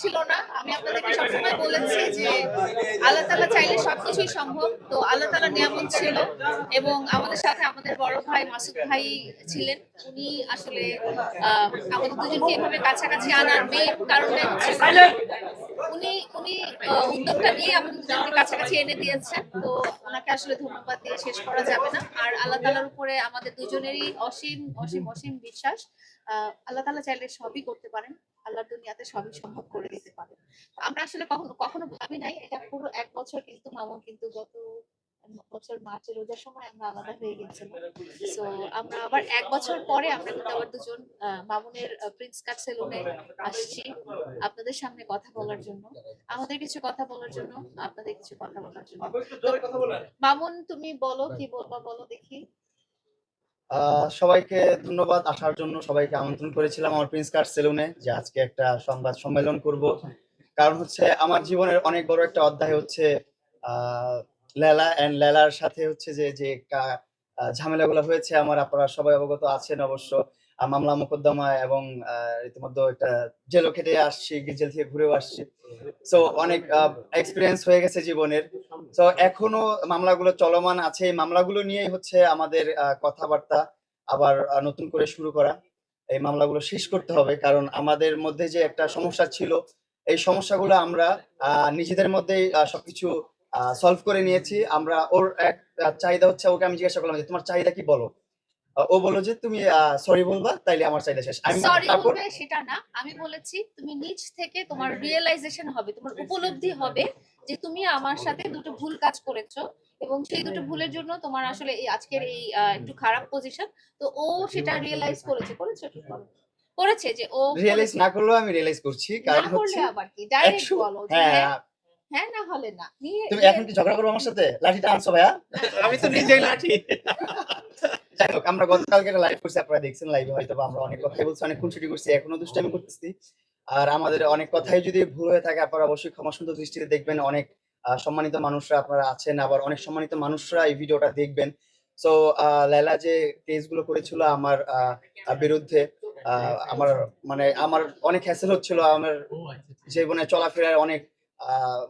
ছিল না। আমি আপনাদেরকে সবসময় বলেছি যে আল্লাহ তালা চাইলে সবকিছুই সম্ভব। তো আল্লাহ তালা নিয়ামত ছিল এবং আমাদের সাথে আমাদের বড় ভাই মাসুদ ভাই ছিলেন। উনি আসলে আমাদের দুজনকে এভাবে কাছাকাছি আনার মেন কারণটা উনি উনি উদ্যোগটা নিয়ে আমাদের দুজনকে কাছাকাছি এনে দিয়েছেন। তো ওনাকে আসলে ধন্যবাদ দিয়ে শেষ করা যাবে না। আর আল্লাহ তালার উপরে আমাদের দুজনেরই অসীম অসীম অসীম বিশ্বাস। আল্লাহ তালা চাইলে সবই করতে পারেন। আল্লাহর দুনিয়াতে সবই সম্ভব করে দিতে পারে। আমরা আসলে কখনো কখনো ভাবি নাই, এটা পুরো এক বছর কিন্তু মামুন কিন্তু গত বছর মার্চে রোজার সময় আমরা আলাদা হয়ে গেছিলাম তো আমরা আবার এক বছর পরে আমরা কিন্তু আবার দুজন মামুনের প্রিন্স কাট সেলুনে আসছি আপনাদের সামনে কথা বলার জন্য। আমাদের কিছু কথা বলার জন্য, আপনাদের কিছু কথা বলার জন্য। মামুন, তুমি বলো, কি বলবা বলো দেখি। সবাইকে ধন্যবাদ। আসার জন্য সবাইকে আমন্ত্রণ করেছিলাম আমার প্রিন্স কার্ড সেলুনে যে আজকে একটা সংবাদ সম্মেলন করব। কারণ হচ্ছে আমার জীবনের অনেক বড় একটা অধ্যায় হচ্ছে লেলা অ্যান্ড লেলার সাথে হচ্ছে যে যে ঝামেলাগুলো হয়েছে, আমার আপনারা সবাই অবগত আছেন অবশ্য। মামলা মোকদ্দমা এবং রীতিমতো একটা জেলও খেটে আসছি জেল থেকে ঘুরেও আসছি। সো অনেক এক্সপিরিয়েন্স হয়ে গেছে জীবনের। তো এখনও মামলাগুলো চলমান আছে। এই মামলাগুলো নিয়েই হচ্ছে আমাদের কথাবার্তা আবার নতুন করে শুরু করা। এই মামলাগুলো শেষ করতে হবে কারণ আমাদের মধ্যে যে একটা সমস্যা ছিল, এই সমস্যাগুলো আমরা নিজেদের মধ্যেই সবকিছু সলভ করে নিয়েছি। আমরা ওর এক চাহিদা হচ্ছে ওকে আমি জিজ্ঞাসা করলাম যে, তোমার চাহিদা কি বলো? ও বলল যে তুমি সরি বলবা তাইলে আমার চাহিদা শেষ। আমি সরি বলবে সেটা না। আমি বলেছি তুমি নিজ থেকে তোমার রিয়েলাইজেশন হবে তোমার উপলব্ধি হবে। যে তুমি আমার সাথে দুটো ভুল কাজ করেছ এবং সেই দুটো ভুলের জন্য তোমার আসলে এই আজকের এই আহ, একটু খারাপ পজিশন তো ও সেটা রিয়েলাইজ করেছে করেছে কি করেছে যে ও রিয়েলাইজ না করলেও আমি রিয়েলাইজ করছি কারণ হচ্ছে আবার কি? ডাইরেক্ট বলো হ্যাঁ হ্যাঁ না হলে না। তুমি এখন কি ঝগড়া করব আমার সাথে? লাঠিটা আনছো ভাইয়া? আমি তো নিজেই লাঠি। যাই হোক আমরা গতকালকে একটা লাইভ করছি আপনারা দেখছেন লাইভে হয়তো আমরা অনেক কথাই বলছি অনেক খুনসুটি করছি এখনও দুষ্টামি করতেছি। আর আমাদের অনেক কথাই যদি ভুল হয়ে থাকে আপনারা অবশ্যই ক্ষমা সুন্দর দৃষ্টিতে দেখবেন অনেক সম্মানিত মানুষরা আপনারা আছেন আবার অনেক সম্মানিত মানুষরা এই ভিডিওটা দেখবেন। সো লাইলা যে কেসগুলো করেছিল আমার বিরুদ্ধে আহ, আমার মানে আমার অনেক হ্যাসেল হচ্ছিল আমার জীবনে চলাফেরার অনেক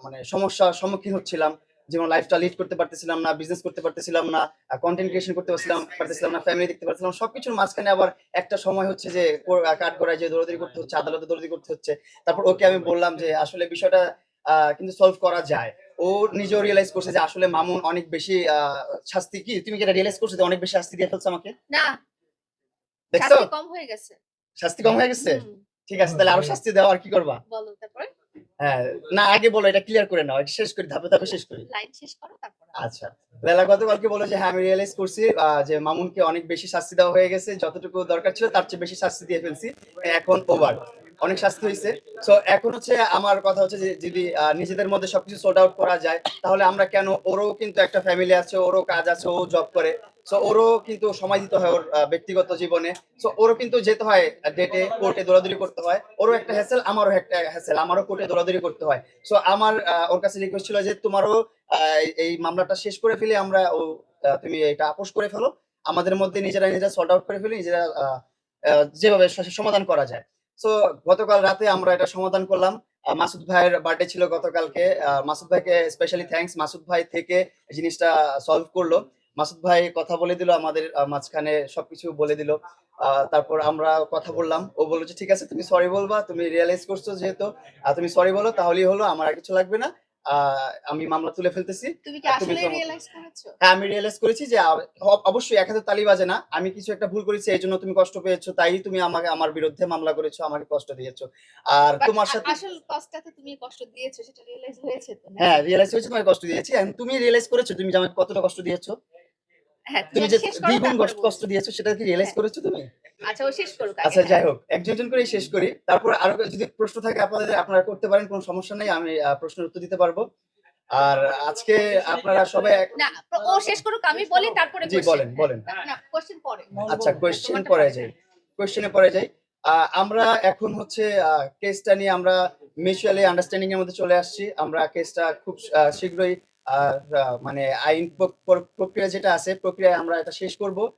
মানে সমস্যার সম্মুখীন হচ্ছিলাম। যেমন লাইফটা লিড করতে পারতেছিলাম না বিজনেস করতে পারতেছিলাম না কন্টেন্ট ক্রিয়েশন করতে পারছিলাম পারতেছিলাম না ফ্যামিলি দেখতে পারছিলাম সবকিছুর মাঝখানে আবার একটা সময় হচ্ছে যে কাঠ করায় যে দৌড়াদৌড়ি করতে হচ্ছে আদালতে দৌড়াদৌড়ি করতে হচ্ছে। তারপর ওকে আমি বললাম যে আসলে বিষয়টা আহ, কিন্তু সলভ করা যায়। ও নিজেও রিয়েলাইজ করছে যে আসলে মামুন অনেক বেশি আহ, শাস্তি কি? তুমি কি এটা রিয়েলাইজ করছ যে অনেক বেশি শাস্তি দিয়ে ফেলছে আমাকে? না। দেখছ? শাস্তি কম হয়ে গেছে। শাস্তি কম হয়ে গেছে? ঠিক আছে তাহলে আরও শাস্তি দেওয়া আর কি করবা? বলো তারপরে? হ্যাঁ না আগে বলো এটা ক্লিয়ার করে নাও এটা শেষ করি ধাপে ধাপে শেষ করি। লাইন শেষ করো তারপরে আচ্ছা লেলা গতকালকে বলে যে হ্যাঁ আমি রিয়েলাইজ করছি যে মামুনকে অনেক বেশি শাস্তি দেওয়া হয়ে গেছে যতটুকু দরকার ছিল তার চেয়ে বেশি শাস্তি দিয়ে ফেলছি এখন ওভার অনেক শাস্তি হয়েছে। সো এখন হচ্ছে আমার কথা হচ্ছে যে যদি নিজেদের মধ্যে সবকিছু সোর্ট আউট করা যায় তাহলে আমরা কেন ওরও কিন্তু একটা ফ্যামিলি আছে ওরও কাজ আছে ও জব করে। সো ওরও কিন্তু সময় দিতে হয় ওর ব্যক্তিগত জীবনে। সো ওরও কিন্তু যেতে হয় ডেটে কোর্টে দৌড়াদৌড়ি করতে হয়। ওরও একটা হ্যাসেল আমারও একটা হ্যাসেল আমারও কোর্টে দৌড়াদৌড়ি করতে হয়। সো আমার ওর কাছে রিকোয়েস্ট ছিল যে তোমারও এই- মামলাটা শেষ করে ফেলে, আমরা ও তুমি এটা আপোষ করে ফেলো। আমাদের মধ্যে নিজেরা নিজেরা সর্ট আউট করে ফেলি, নিজেরা যেভাবে সমাধান করা যায়। সো গতকাল রাতে আমরা এটা সমাধান করলাম। মাসুদ ভাইয়ের বার্থডে ছিল গতকালকে। মাসুদ ভাইকে স্পেশালি থ্যাঙ্কস মাসুদ ভাই থেকে জিনিসটা সলভ করল। মাসুদ ভাই কথা বলে দিল আমাদের মাঝখানে সবকিছু বলে দিল। তারপর আমরা কথা বললাম। ও বলল যে ঠিক আছে তুমি সরি বলবা তুমি রিয়েলাইজ করছ যেহেতু। তুমি সরি বলো তাহলেই হলো আমার আর কিছু লাগবে না। আমি মামলা তুলে ফেলতেছি। তুমি কি আসলে রিয়েলাইজ করেছ? হ্যাঁ আমি রিয়েলাইজ করেছি যে অবশ্যই এক হাতে তালি বাজে না। আমি কিছু একটা ভুল করেছি এই জন্য তুমি কষ্ট পেয়েছ। তাই তুমি আমাকে আমার বিরুদ্ধে মামলা করেছ আমাকে কষ্ট দিয়েছ। আর তোমার সাথে আসল কষ্টটাতে তুমি কষ্ট দিয়েছ সেটা রিয়েলাইজ হয়েছে তো হ্যাঁ রিয়েলাইজ হয়েছে তোমাকে কষ্ট দিয়েছি। and তুমি রিয়েলাইজ করেছ তুমি আমাকে কতটা কষ্ট দিয়েছ? হ্যাঁ তুমি যে দ্বিগুণ কষ্ট- কষ্ট দিয়েছ সেটা কি রিয়েলাইজ হ্যাঁ। করেছ তুমি? আচ্ছা ও শেষ করুক আচ্ছা। হ্যাঁ। যাই হোক একজন একজন করেই শেষ করি। তারপর আরও যদি প্রশ্ন থাকে আপনাদের আপনারা করতে পারেন কোনো সমস্যা নেই আমি প্রশ্নের উত্তর দিতে পারব। আর আজকে আপনারা সবাই না ও শেষ করুক আমি বলি তারপরে জি বলেন বলেন। না, কোশ্চেন পরে। আচ্ছা তোমারটা পরে। যাই। কোয়েশ্চেনে পরে যাই। আহ, আমরা এখন হচ্ছে কেসটা নিয়ে আমরা মিউচুয়ালি আন্ডারস্ট্যান্ডিং এর মধ্যে চলে আসছি। আমরা কেসটা খুব শীঘ্রই আহ, মানে আইন প্র- প্র- প্রক্রিয়া যেটা আছে প্রক্রিয়ায় আমরা এটা শেষ করব।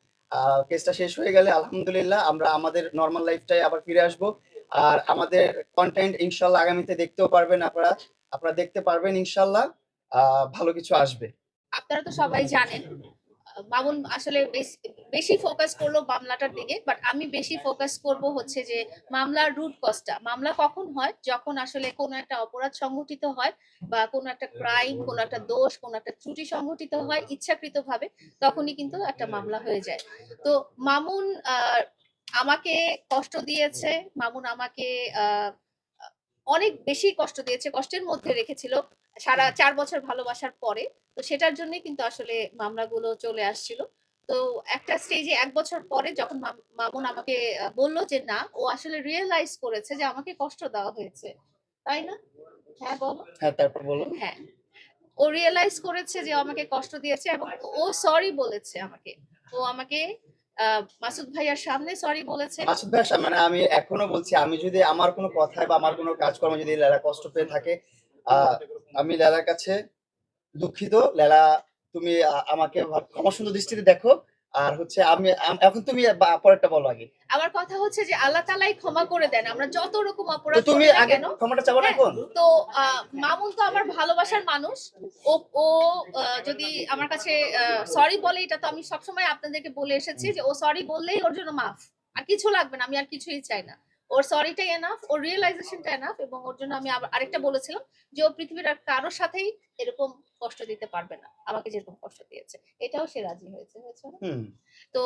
কেসটা শেষ হয়ে গেলে আলহামদুলিল্লাহ আমরা আমাদের নর্মাল লাইফটাই আবার ফিরে আসব। আর আমাদের কন্টেন্ট ইনশাল্লাহ আগামীতে দেখতেও পারবেন আপনারা। আপনারা দেখতে পারবেন ইনশাল্লাহ। ভালো কিছু আসবে। আপনারা তো সবাই জানেন। মামুন আসলে বেশি ফোকাস করল মামলাটার দিকে বাট আমি বেশি ফোকাস করব হচ্ছে যে মামলার রুট কজটা মামলা কখন হয়? যখন আসলে কোনো একটা অপরাধ সংঘটিত হয় বা কোনো একটা ক্রাইম কোনো একটা দোষ, কোনো একটা ত্রুটি সংঘটিত হয় ইচ্ছাকৃতভাবে, তখনই কিন্তু একটা মামলা হয়ে যায়। তো মামুন আমাকে কষ্ট দিয়েছে। মামুন আমাকে অনেক বেশি কষ্ট দিয়েছে, কষ্টের মধ্যে রেখেছিল। সারা চার বছর ভালোবাসার পরে। তো সেটার জন্যই কিন্তু আসলে মামলাগুলো চলে আসছিল। তো একটা স্টেজে এক বছর পরে যখন মাম- মামুন আমাকে বলল যে না ও আসলে রিয়েলাইজ করেছে যে আমাকে কষ্ট দেওয়া হয়েছে। তাই না? হ্যাঁ বলো। হ্যাঁ তারপর বলুন হ্যাঁ। ও রিয়েলাইজ করেছে যে আমাকে কষ্ট দিয়েছে এবং ও সরি বলেছে আমাকে। ও আমাকে মাসুদ ভাইয়ার সামনে সরি বলেছে। মাসুদ ভাই সা- মানে আমি এখনও বলছি আমি যদি আমার কোনো কথায় বা আমার কোনো কাজকর্ম যদি লেলা কষ্ট পেয়ে থাকে আমি লেলার কাছে দুঃখিত। লেলা তুমি আমাকে ক্ষমা সুন্দর দৃষ্টিতে দেখো। আর হচ্ছে আমি এখন তুমি পরেরটা বলো আগে। আমার কথা হচ্ছে যে আল্লাহ তালাই ক্ষমা করে দেন। আমরা যত রকম অপরাধ তুমি আগে ক্ষমাটা চাবো না হ্যাঁ, এখন? তো মামুন তো আমার ভালোবাসার মানুষ। ও ও যদি আমার কাছে সরি বলে এটা তো আমি সবসময় আপনাদেরকে বলে এসেছি যে ও সরি বললেই ওর জন্য মাফ। আর কিছু লাগবে না আমি আর কিছুই চাই না। ওর সরিটাই এনাফ ওর রিয়েলাইজেশনটা এনাফ এবং ওর জন্য আমি আবার আরেকটা বলেছিলাম যে ও পৃথিবীর আর কারোর সাথেই এরকম কষ্ট দিতে পারবে না। আমাকে যেরকম কষ্ট দিয়েছে। এটাও সে রাজি হয়েছে হয়েছে তো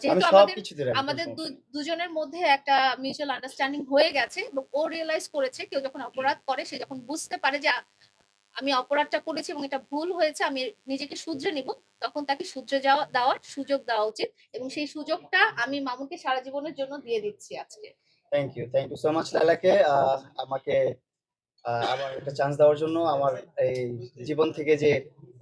যেহেতু আমাদের আমাদের দুজনের মধ্যে একটা মিউচুয়াল আন্ডারস্ট্যান্ডিং হয়ে গেছে এবং ও রিয়েলাইজ করেছে কেউ যখন অপরাধ করে সে যখন বুঝতে পারে যে আমি অপরাধটা করেছি এবং এটা ভুল হয়েছে আমি নিজেকে শুধরে নিব তখন তাকে শুধরে যাওয়া দেওয়ার সুযোগ দেওয়া উচিত এবং সেই সুযোগটা আমি মামুনকে সারা জীবনের জন্য দিয়ে দিচ্ছি আজকে। Thank you thank you so much লালাকে। আমাকে আমার একটা চান্স দেওয়ার জন্য আমার এই জীবন থেকে যে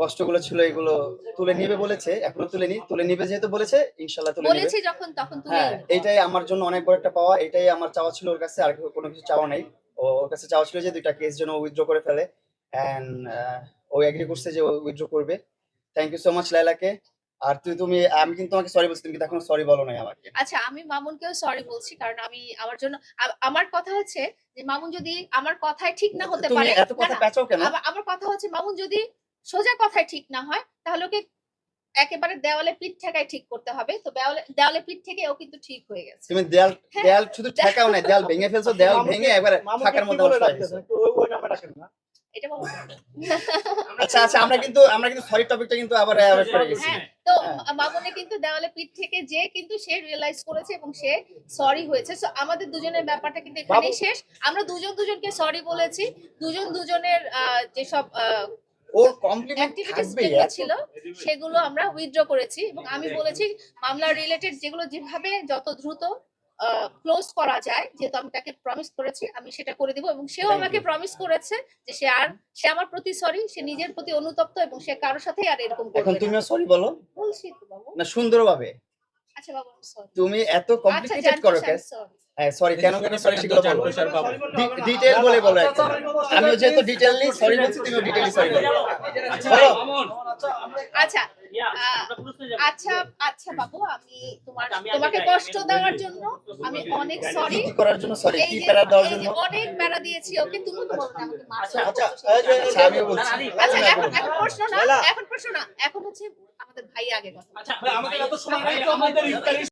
কষ্টগুলো ছিল এগুলো তুলে নিবে বলেছে এখনও তুলে নি তুলে নিবে যেহেতু বলেছে ইনশাল্লাহ তুলে বলেছি যখন তখন তুমি হ্যাঁ এইটাই আমার জন্য অনেক বড় একটা পাওয়া এটাই আমার চাওয়া ছিল ওর কাছে আর কোনো কিছু চাওয়া নাই। ওর কাছে চাওয়া ছিল যে দুইটা কেস যেন উইথড্র করে ফেলে। এন্ড ও এগ্রি করছে যে ও উইথড্র করবে। থ্যাংক ইউ সো মাচ লাইলাকে আর তুই তুমি আমি কিন্তু তোমাকে সরি বলছি তুমি কিন্তু এখনও সরি বলো নাই আমাকে। আচ্ছা আমি মামুনকেও সরি বলছি কারণ আমি আমার জন্য আমার কথা হচ্ছে যে মামুন যদি আমার কথায় ঠিক না হতে পারে এত কথা না, না, পেঁচাও কেন? আমার কথা হচ্ছে মামুন যদি সোজা কথায় ঠিক না হয় তাহলে ওকে একেবারে দেওয়ালে পিঠ ঠেকায় ঠিক করতে হবে তো দেওয়ালে দেওয়ালে পিঠ থেকে ও কিন্তু ঠিক হয়ে গেছে। তুমি দেয়াল হ্যাঁ। দেয়াল শুধু ঠেকাও নাই দেয়াল ভেঙে ফেলছো দেয়াল ভেঙে একবারে কি মধ্যে এটা বলো। আচ্ছা আচ্ছা আমরা কিন্তু আমরা কিন্তু সরি টপিকটা কিন্তু আবার অ্যাভয়েড করে গেছি। হ্যাঁ তো হ্যাঁ। মামুনে কিন্তু দেওয়ালে পিঠ থেকে যে কিন্তু সে রিয়েলাইজ করেছে এবং সে সরি হয়েছে। So, আমাদের দুজনের ব্যাপারটা কিন্তু এখানেই শেষ। আমরা দুজন দুজনকে সরি বলেছি। দুজন দুজনের আহ, যেসব ওর কমপ্লিমেন্ট থাকবে ছিল সেগুলো আমরা উইথড্র করেছি এবং আমি বলেছি মামলা রিলেটেড যেগুলো যেভাবে যত দ্রুত ক্লোজ করা যায় যেহেতু আমি তাকে প্রমিস করেছি আমি সেটা করে দিব এবং সেও আমাকে. প্রমিস করেছে যে সে আর সে আমার প্রতি সরি সে নিজের প্রতি অনুতপ্ত এবং সে কারোর সাথে আর এরকম এখন করবে তুমিও তুমি সরি বলো। বলছি তো বাবু। না সুন্দরভাবে। আচ্ছা বাবু সরি তুমি এত আচ্ছা কমপ্লিকেটেড করো কেন? কেন সরি হ্যাঁ কেন কেন সরি সেগুলো বলো। Sorry বললে হবে না। ডিটেল বলে বলো একদম। আমিও যেহেতু ডিটেইলি সরি বলছি তুমিও ডিটেইলি সরি বলো। আচ্ছা আচ্ছা আচ্ছা বাবু আমি তোমার তোমাকে কষ্ট দেওয়ার জন্য আমি অনেক সরি করার জন্য সরি কি প্যারা দেওয়ার জন্য? অনেক প্যারা দিয়েছি ওকে তুমি তো বলো আমাকে মারছো। আচ্ছা আচ্ছা আমিও বলছি। আচ্ছা এখন এখন প্রশ্ন না এখন প্রশ্ন না এখন হচ্ছে আমাদের ভাই আগে কথা আচ্ছা আমাদের এত সময় নাই আমাদের ইফতারি